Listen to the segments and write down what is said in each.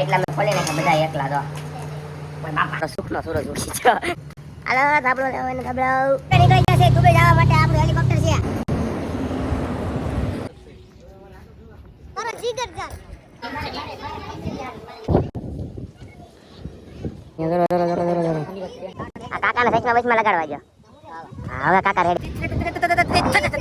એટલા મેં ખોલી નાખ્યા બધા એકલા તો. બાપા. સુખનો સૂરજ ઉગી ગયો. હાલો ધાબળો લેવો એને ધાબળો નીકળી જશે દુબઈ જવા માટે આપણું હેલિકોપ્ટર છે. તારા જીગર જા. આ કાકાને સાઈડમાં વચમાં લગાડવા જો હવે કાકા રેડી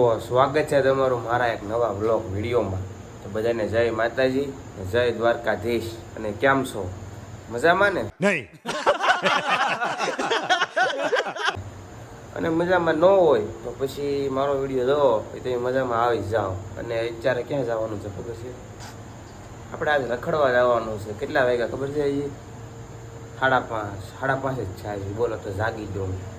તો સ્વાગત છે તમારું મારા એક નવા બ્લોગ વિડીયોમાં. તો બધાને જય માતાજી જય દ્વારકાધીશ. અને કેમ છો? મજામાં ને? નહીં. અને મજામાં ન હોય તો પછી મારો વીડિયો જોવો એ તમે મજામાં આવી જાઓ. અને અત્યારે ક્યાં જવાનું છે ખબર છે? આપણે આજ રખડવા જવાનું છે. કેટલા વાગ્યા ખબર છે સાડા પાંચ સાડા પાંચ જ છે. બોલો તો જાગી જાઉં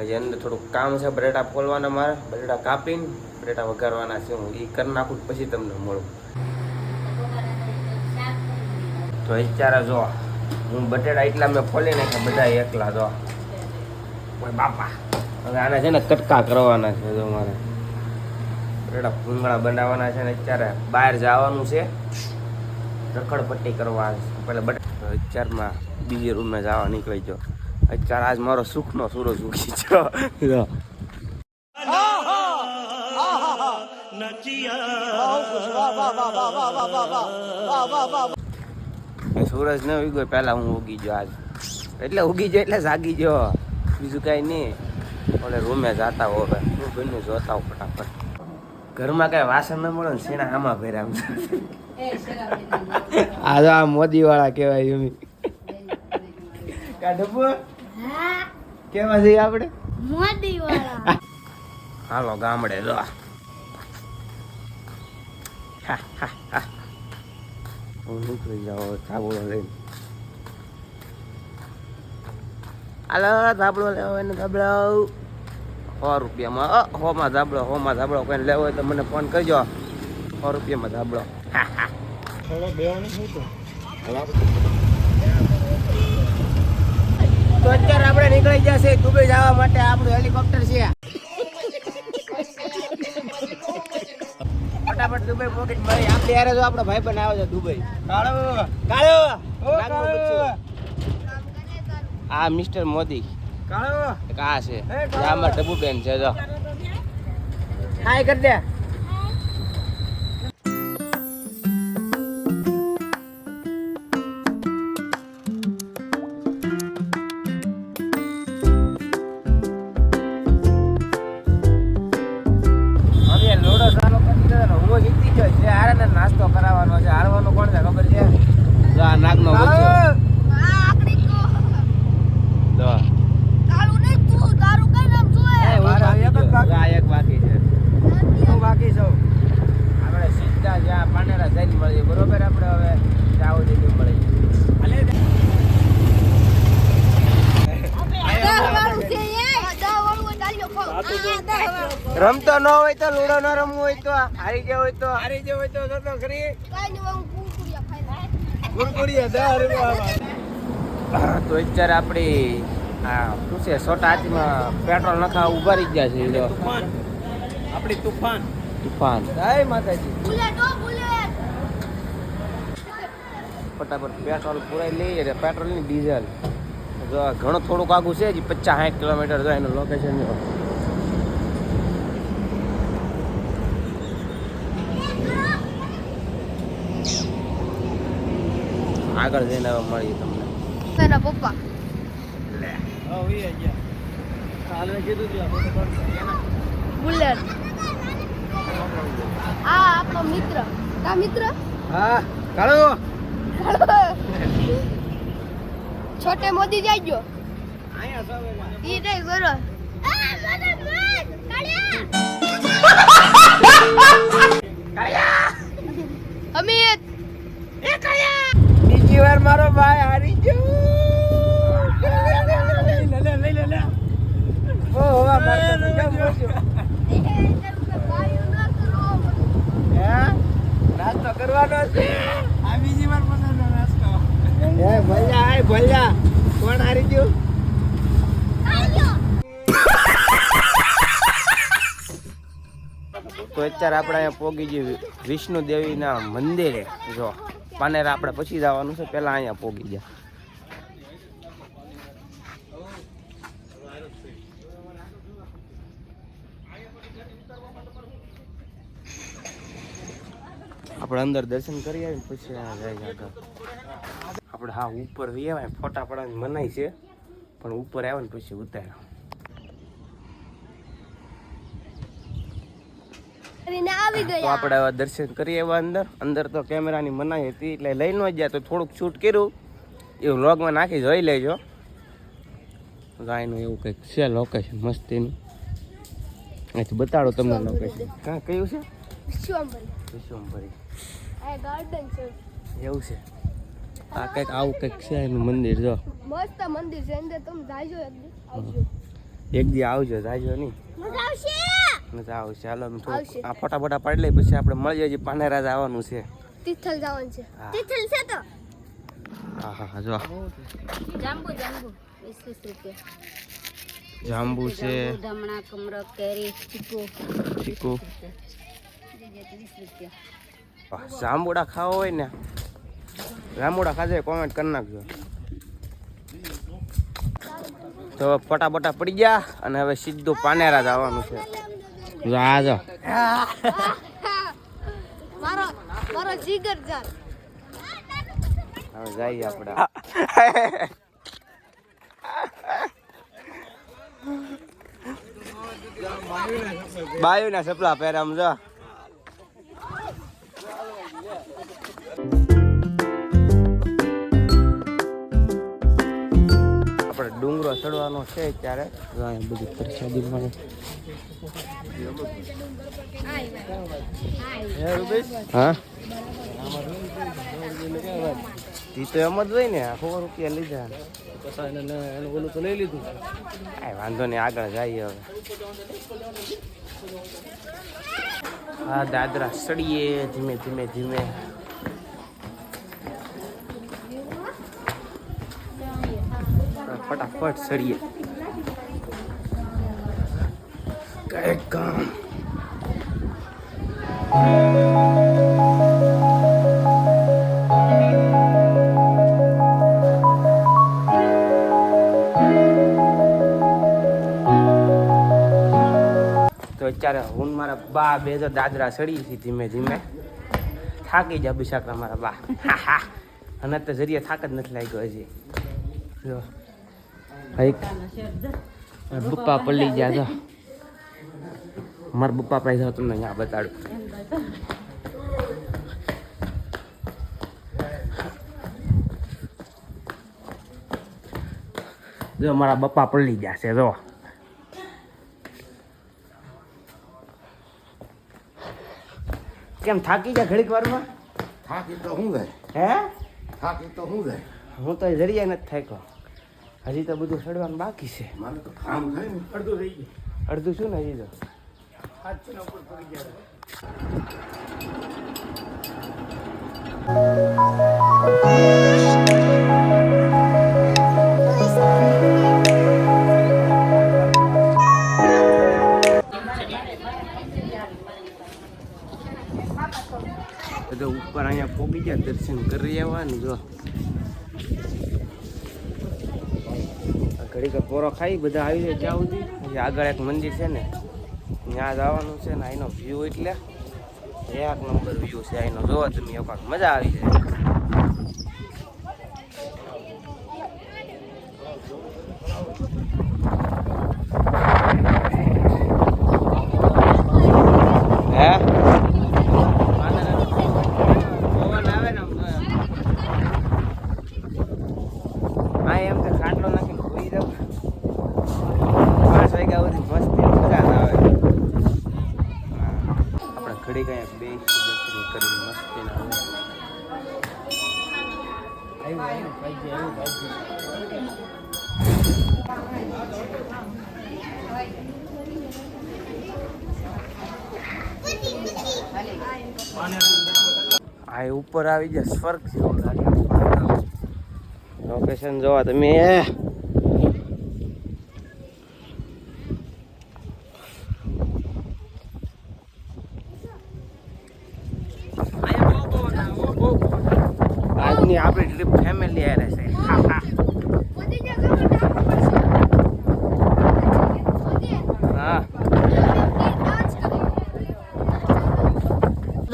હજી અંદર થોડુંક કામ છે, બટેટા ફોલવાના મારે, બટેટા કાપીને, બટેટા વઘારવાના છે હું. એ કરી નાખું પછી તમને મળું. તો અત્યારે જો, હું બટેટા એટલા મેં ફોલી નાખ્યા બધા એકલા જો. બાપા. હવે આના છે ને કટકા કરવાના છે જો મારે. બટેટા ભૂંગળા બનાવવાના છે ને અત્યારે બહાર જવાનું છે. રખડપટ્ટી કરવા પેલા બટ અત્યારમાં બીજે રૂમે જવા નીકળી ગયો. અત્યારે આજ મારો સુખનો સૂરજ ઉગી. એ સૂરજ ન ઉગ્યો પહેલા હું ઉગી ગયો આજ. એટલે ઉગી ગયો એટલે જાગી ગયો. બીજું કાંઈ નહીં. ઓલે રૂમે જાતા હો હવે. હું બન્યું જોતા હોઉં ફટાફટ. ઘરમાં કાંઈ વાસણ ન મળે ને શેણા આમાં ભર્યા આ તો આ મોદી વાળા કહેવાય એમ. કાઢબો કેવા જઈએ આપણે મોદી વાળા હાલો ગામડે જો હું નીકળી જાઉં ધાબળો લઈને. હાલો ધાબળો લેવો એને ધાબળો સો રૂપિયામાં. અ, હોમાં ધાબળો હોમાં ધાબળો કોઈને લેવો હોય તો મને ફોન કરજો. સો રૂપિયામાં ધાબળો તો? અત્યારે આપણે નીકળી જશે દુબઈ જવા માટે. આપણું હેલિકોપ્ટર છે. ફટાફટ દુબઈ પોકેટ મળી. આપણે યારે જો આપણો ભાઈ બન આવે છે દુબઈ. કાળો. કાળો. આ મિસ્ટર મોદી. કાળો. કા છે. આ અમાર ડબુ બેન છે જો. હાય કર દે. હોય તો હારી ગયો હોય તો. હારી ગયો હોય તો તો ખરી હું કુરકુરિયા તો અત્યારે આપણી આ શું છે સોટા હાથીમાં પેટ્રોલ નખા ઊભા રહી ગયા છે જો. આપણી તુફાન. તુફાન. જય માતાજી. ફટાફટ પેટ્રોલ પુરાઈ લઈએ ને પેટ્રોલની ડીઝલ. જો ઘણો ઘણું થોડુંક આગું છે હજી પચાસ સાઠ કિલોમીટર જો એનું લોકેશન જો. આગળ જઈને હવે મળીએ તમને. એના પપ્પા. બુલેટ. આ આપણો મિત્ર. તા મિત્ર? હા કાળો. છોટે મોદી જાય ગયો ઈ નહીં કરો. અમિત. બીજી વાર મારો ભાઈ હારી ગયો. નાસ્તો કરવાનો ભલ્યા આય ભલ્યા. કોણ હારી ગયું? તો અત્યારે આપણે અહીંયા પોગી જઈએ વિષ્ણુ દેવીના મંદિરે જો. પાનેરા આપણે પછી જવાનું છે પહેલાં અહીંયા પોગી ગયા. આપણે અંદર દર્શન કરી આવીને પછી આપણે હા ઉપર આવ્યા ફોટા પાડવાની મનાય છે, પણ ઉપર આવે ને પછી ઉતાર્યા કરીને આવી તો આપણે દર્શન કરીએ એવા અંદર. અંદર તો કેમેરાની મનાઈ હતી એટલે લઈ ન ગયા તો થોડુંક શૂટ કર્યું. એવું વ્લોગમાં નાખી જોઈ લેજો. ગાયનું એવું કંઈક છે લોકેશન મસ્તીનું. અહીંથી બતાડો તમને લોકેશન કાં કયું છે? વિશ્વંભરી એવું છે? આ કંઈક આવું કંઈક છે એનું મંદિર જો. મસ્ત મંદિર છે. અંદર તમે જાજો એક દી. આવજો જાજો નહીં. મજા આવશે ચાલો હાલો અમે થોડું આ ફોટા ફોટા પાડી લઈ પછી આપણે મળીએ જઈએ પાનેરા જ આવવાનું છે. તિથલ જવાનું છે. તિથલ છે તો. હા હા હા જો. જાંબુ જાંબુ. વીસ વીસ રૂપિયા. જાંબુ છે. ધામણા કમરો કેરી ચીકુ. ચીકુ. જાંબુડા ખાવા હોય ને. જાંબુડા ખાજે કોમેન્ટ કરી નાખજો. તો ફટાફટા ફટા પડી ગયા અને હવે સીધું પાનેરા જ આવવાનું છે. જો આ જો મારો મારો જીગર જાન હવે જઈએ આપણે. બાયુ ના સપલા પહેરામ જો. આપણે ડુંગરો ચડવાનો છે ત્યારે બધું બધી પ્રસાદી મળે. એમ જ હોય ને સો રૂપિયા લીધા તો લઈ લીધું કાંઈ વાંધો નહીં, આગળ જઈએ હવે. હા, દાદરા સડીએ ધીમે ધીમે ધીમે. ફટાફટ સડીએ. કઈ કામ. તો અત્યારે હું મારા બા બે તો દાદરા સડી છે ધીમે ધીમે. થાકી જાય બિશાકરા મારા બા. હા હા. અને તો જરીએ થાક જ નથી લાગ્યો હજી. જો. બપ્પા પલ્લી ગયા તો. મારા પપ્પા પાસે તમને અહીંયા બતાડું. જો મારા બપ્પા પલળી ગયા છે જો. કેમ થાકી ગયા ઘડીક વારમાં? થાકી તો હું જાય. હે? થાકી તો હું જાય. હું તો જરિયા નથી થાક્યો. હજી તો બધું સડવાનું બાકી છે. મારે તો કામ થાય ને. અડધું થઈ ગયું. અડધું શું ને હજી તો? બધા ઉપર અહીંયા પોગી ગયા, દર્શન કરી આવવાનું, જો. ઘડીક પોરો ખાઈ, બધા આવી જાય ત્યાં સુધી. આગળ એક મંદિર છે ને. ત્યાં જવાનું છે ને અહીંનો વ્યૂ એટલે એક નંબર વ્યૂ છે અહીંનો જોવા તમે એક મજા આવી જાય હે પવન આવે ને આમ તો એમ. હા એમ કે ખાટલો નાખીને સુઈ જાવ પાંચ વાગ્યા સુધી મસ્તી મજા ના આવે હા. આપણે ઘડી ગયા બે દર્શન કરીને મસ્તી ના આવે આ એ ઉપર આવી જાય સ્વર્ગ જેવું લાગે લોકેશન જોવા તમે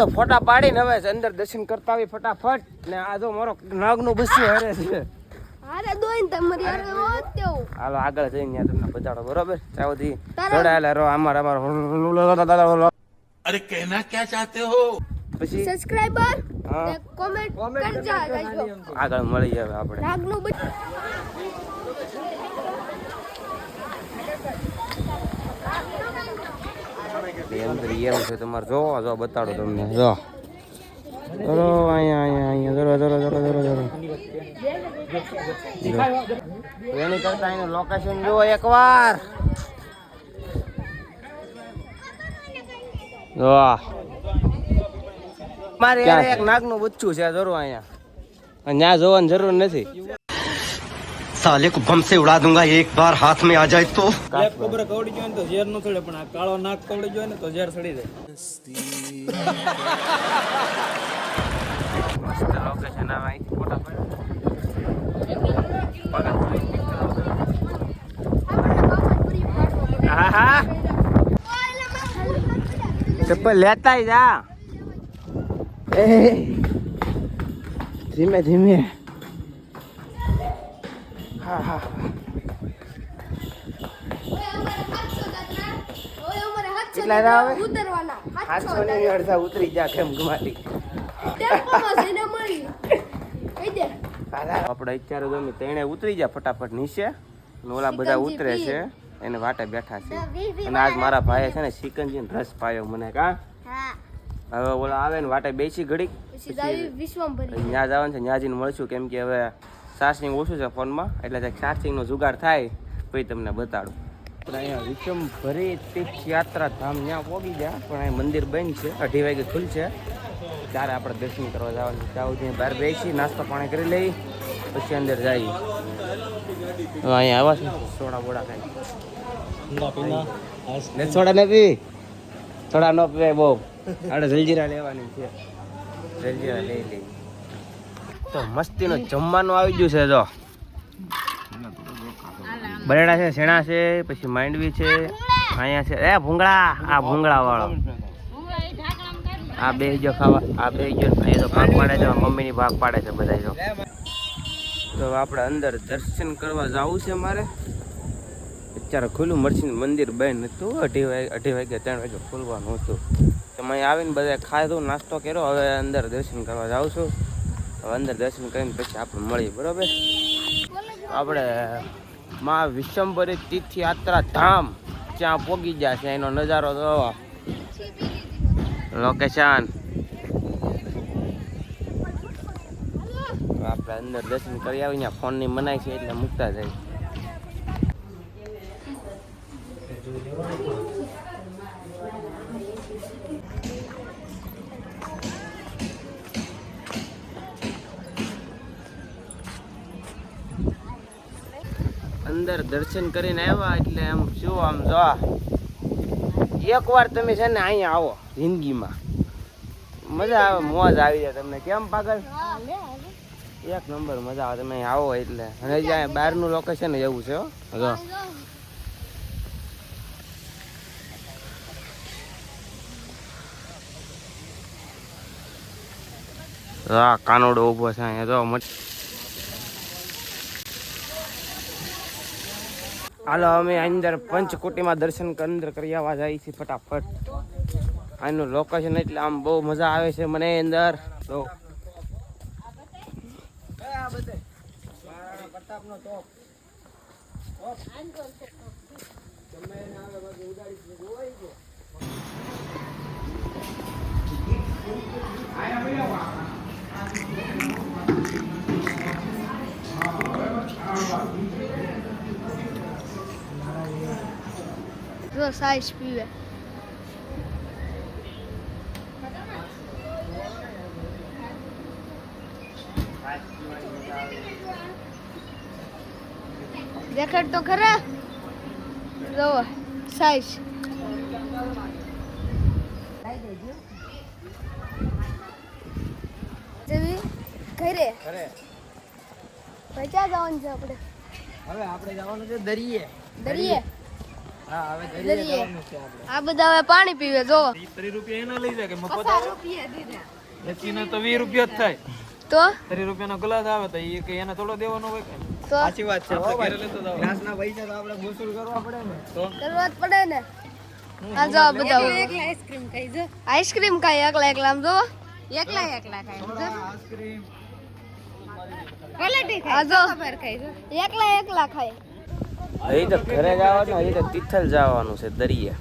તો ફોટા પાડીને હવે અંદર દર્શન કરતા આવી ફટાફટ. ને આ જો મારો નાગનું બસ્યું હરે છે. હાલો આગળ જઈને તમને બતાડો બરોબર? ચાવથી જોડાયેલા રહો અમાર હો? પછી? આગળ મળી જાય આપણે. અંદર એવું છે તમારે જો જો બતાડો તમને. જો. ચલો અહીંયા અહીંયા અહીંયા ચલો ચલો ચલો ચલો ચલો. એની કરતા એનું લોકેશન જુઓ એકવાર. વાહ. મારે એક નાગનું બચ્ચું છે જરૂર અહીંયા. ત્યાં જોવાની જરૂર નથી. સાલે કો બમ સે ઉડા દુંગા એક બાર હાથ મે આ જાય તો બ્લેક કોબ્રા કવડી જોય ને તો ઝેર નો સડે પણ કાળો નાક કવડી જોય ને તો ઝેર સડી જાય મસ્ત લોકેશન આ અહીંથી હા હા ચપ્પલ લેતા ધીમે ધીમે. કેટલા આવે? ઉતરવાના ની અડધા ઉતરી જા કેમ આપણે અત્યારે તો અમે તેણે ઉતરી જા ફટાફટ નીચે. ઓલા બધા ઉતરે છે. એને વાટે બેઠા છે. અને આજ મારા ભાઈએ છે ને સિકંજી રસ પાયો મને કા? હવે ઓલા આવે ને વાટે બેસી ઘડીક. પછી દાવી વિશ્વંભરી ત્યાં જવાનું છે. ત્યાં જઈને મળશું કેમ કે હવે ચાર્જિંગ ઓછું છે ફોનમાં. એટલે ચાર્જિંગનો જુગાડ થાય પછી તમને બતાડું. આપણે અહીંયા વિક્રમ ભરી તીર્થ યાત્રા ધામ ત્યાં પહોંચી ગયા પણ અહીં મંદિર બંધ છે. અઢી વાગે ખુલશે ત્યારે આપણે દર્શન કરવા જવાનું છે. ત્યાં સુધી બહાર બેસી નાસ્તો પાણી કરી લઈ પછી અંદર જઈએ. અહીંયા આવા છે. સોડા બોડા ખાઈ. ને સોડા ને પી સોડા ન પીવાય બહુ. આપણે જલજીરા લેવાની છે. જલજીરા લઈ લઈ તો મસ્તીનો જમવાનું આવી ગયું છે જો. બરેડા છે શેણા છે પછી માંડવી છે અહીંયા છે. એ ભૂંગળા આ ભૂંગળા વાળો આ બે જો ખાવા આ બે જો. એ તો ભાગ પાડે છે મમ્મીની ભાગ પાડે છે બધા જો. તો આપણે અંદર દર્શન કરવા જવું છે મારે. અત્યારે ખુલ્લું મળશે મંદિર બંધ હતું. અઢી વાગે અઢી વાગે ત્રણ વાગે ખુલવાનું હતું. તો મેં આવીને બધા ખાધું નાસ્તો કર્યો. હવે અંદર દર્શન કરવા જાઉં છું. હવે અંદર દર્શન કરીને પછી આપણે મળીએ બરોબર? આપણે માં વિશ્વંભરી તીર્થયાત્રા ધામ ત્યાં પોગી છે. એનો નજારો તો લોકેશન આપણે અંદર દર્શન કરી આવી આવીને ફોનની મનાય છે એટલે મૂકતા જાય અંદર દર્શન કરીને આવ્યા એટલે આમ શું આમ જો એકવાર તમે છે ને અહીંયા આવો જિંદગીમાં. મજા આવે, મોજ આવી જાય તમને. કેમ પાગલ? એક નંબર મજા આવે, તમે આવો એટલે. અને જ્યાં બહારનું લોકેશન એવું છે જો કાનોડો ઊભો છે અહીંયા. જો મત- હાલો, અમે અંદર પંચકોટીમાં દર્શન અંદર કરી આવવા જાય છે ફટાફટ. આનું લોકેશન એટલે આમ બહુ મજા આવે છે મને અંદર. તો જો સાઈઝ પીવે દેખાડ તો ખરા જો જેવી ઘરે અરે પૈસા જવાનું છે આપણે હવે આપણે જવાનું છે દરિયે દરિયે આ બધા હવે પાણી પીવે જો. ત્રીસ રૂપિયા એના લઈ જાય કે મફત? રૂપિયા દીધા તો વીસ રૂપિયા જ થાય. તો? ત્રીસ રૂપિયાનો ગ્લાસ આવે તો એ કે એને થોડો દેવાનો હોય કે? સાચી વાત છે આપણે ઘરે લેતો જાવ ગ્લાસના પૈસા તો આપણે વસૂલ કરવા પડે ને. તો? કરવા જ પડે ને. આ જો આ બધા આઈસ્ક્રીમ ખાઈ જો. આઈસ્ક્રીમ ખાઈ એકલા એકલા આમ જો. એકલા એકલા ખાઈ આઈસ્ક્રીમ. ખાઈ જો. એકલા એકલા ખાય. હજી તો ઘરે જવાનું હજી તો તિથલ જવાનું છે દરિયા.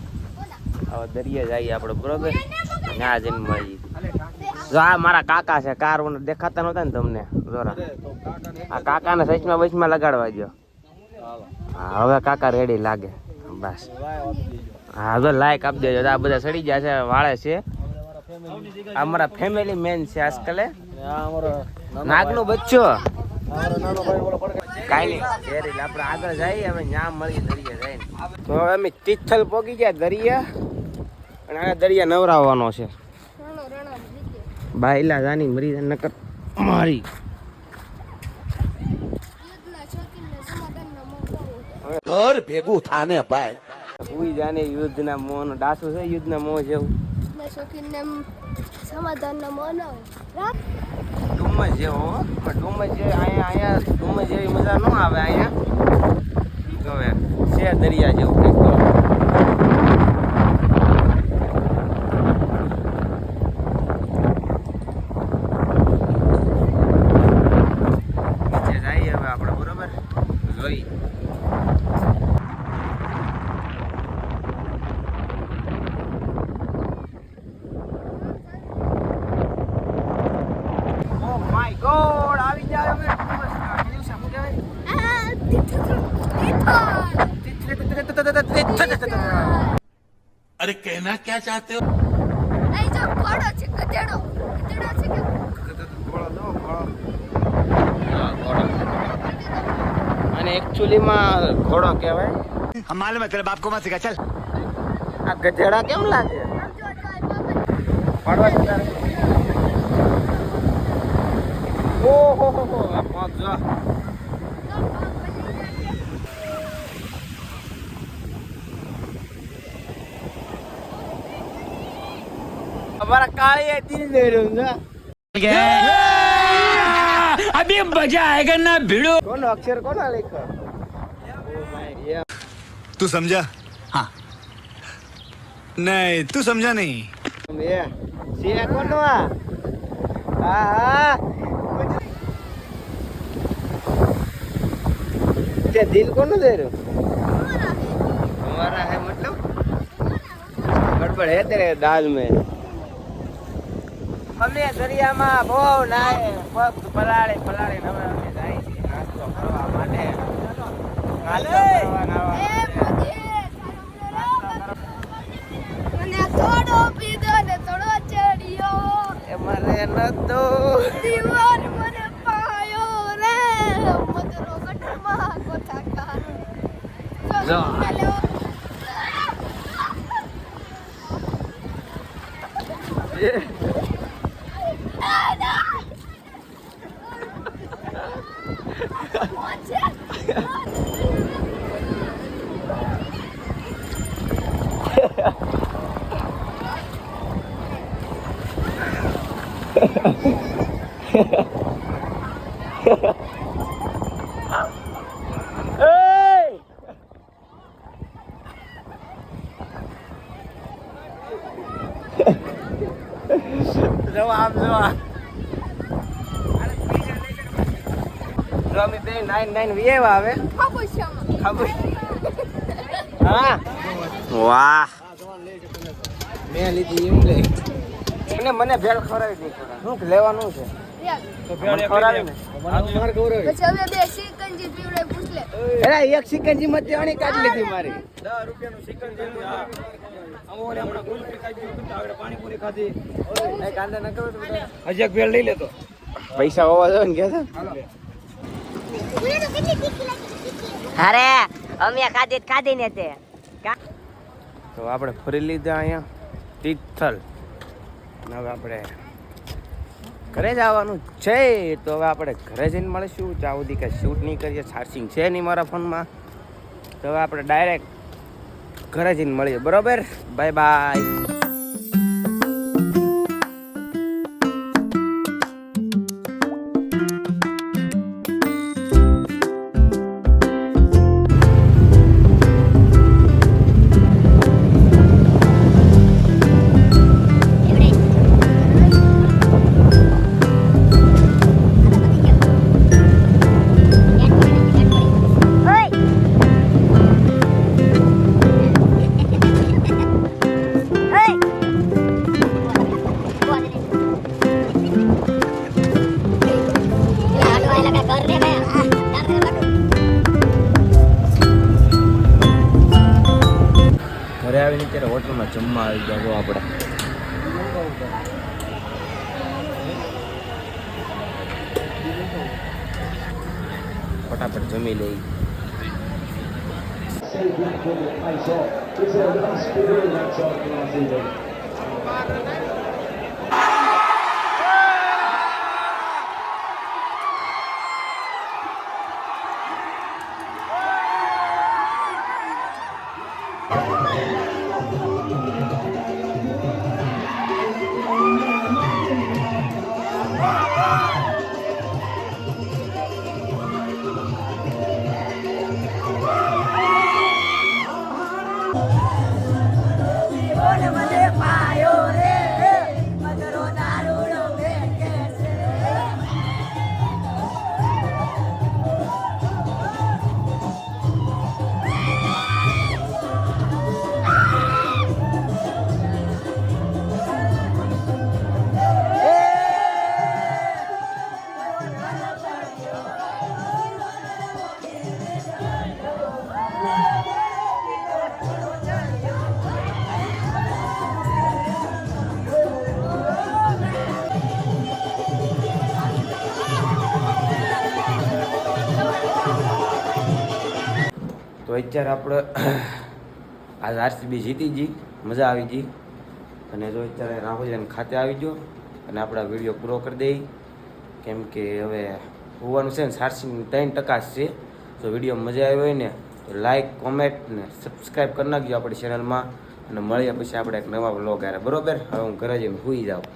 હવે દરિયા જઈએ આપણે બરોબર? ના જઈને મળી જો આ મારા કાકા છે કાર દેખાતા નહોતા ને તમને જોરા? આ કાકાને સચમાં બચમાં લગાડવા ગયો હા હવે કાકા રેડી લાગે. બસ. હા તો લાઈક આપી દેજો. આ બધા સડી ગયા છે વાળે છે. આ મારા ફેમિલી મેન છે આજકાલે. નાગનું બચ્ચો. કાંઈ નહીં. શેરી આપણે આગળ જઈએ હવે ન્યા મળીએ દરિયા જઈને. તો હવે અમે તિથલ પોગી ગયા દરિયા અને આ દરિયા નવરાવવાનો છે. બાયલા જાની મરી જાય નકર મારી. ઘર ભેગું થાને ભાઈ. ઉઈ જાને યુદ્ધના મોહ નો ડાસુ છે યુદ્ધના મોહ જેવું. મોહ સમાધાનનો મનાવો. ડુમસ જેવો પણ ડુમસ જે અહીંયા અહીંયા ડુમસ જેવી મજા ન આવે અહીંયા. હવે, છે દરિયા જેવું કંઈક તો. નીચે જઈએ હવે આપણે બરોબર જોઈ ઓ માય ગોડ આવી જાય હવે ડુમસના. પેલું છે, શું કહેવાય? આ અરે કહેના ક્યાં ચાહતે હો? નહીં જો ઘોડો છે ઘોડો નો અને એકચ્યુઅલી માં ઘોડો કહેવાય. હમાલ મે તેરે બાપ કો માં સિખા ચાલ આ ગધેડા કેમ લાગે? પડવા ઓ હો હો હો મજા तीन अभी मजा आएगा ना भिड़ो कौन अक्षर कौन लिखा तू समझा हाँ नहीं तू समझा नहीं कौन क्या दिल कौन दे रहे हो हमारा है मतलब गड़बड़ है तेरे दाल में અમે દરિયામાં બહુ નાય પગ પલાળે પલાળે હવે અમે જાય છે નાસ્તો કરવા માટે. નાસ્તો કરવા નાવા મને થોડો પીધો ને થોડો ચડ્યો. એ મને નતો દીવાન મને પાયો રે મદરો ગટરમાં ગોઠા કાર જો. Hello Hey! જો આમ જો આ. જો અમે બે નાઈન નાઈન વીએવ આવે ખબર? હા. વાહ. મેં લીધી એમ લે અને મને ભેળ ખવડાવી દે શું લેવાનું છે? મને ખવડાવી ને પછી હવે બે સિકંજી પીવડે પૂછ લે. અરે એક સિકંજી માંથી અણી કાઢી લીધી મારી. દસ રૂપિયાનું ચિકન ભેળ લઈ લેતો. પૈસા હોવા ને કે અરે અમે ખાધી જ ખાધી ને તે. તો આપણે ફરી લીધા અહીંયા તિથલ. હવે આપણે ઘરે જવાનું છે. તો હવે આપણે ઘરે જઈને મળીશું. સુધી કાંઈ શૂટ નહીં કરીએ. ચાર્જિંગ છે નહીં મારા ફોનમાં. તો હવે આપણે ડાયરેક્ટ ઘરે જઈને મળીએ. બરોબર? Bye bye. Oh, my God. અત્યારે આપણે આજ આરસીબી જીતી ગઈ મજા આવી ગઈ અને જો અત્યારે રાહુલ ખાતે આવી ગયો, અને આપણા વીડિયો પૂરો કરી દઈ કેમ કે હવે હોવાનું છે ને સારસીની ત્રણ ટકા છે. જો વીડિયો મજા આવી હોય ને, તો લાઇક કોમેન્ટ ને સબસ્ક્રાઈબ કરી નાખજો આપણી ચેનલમાં અને મળ્યા પછી આપણે એક નવા બ્લોગ આવે બરોબર? હવે હું ઘરે જઈને સુઈ જાઉં.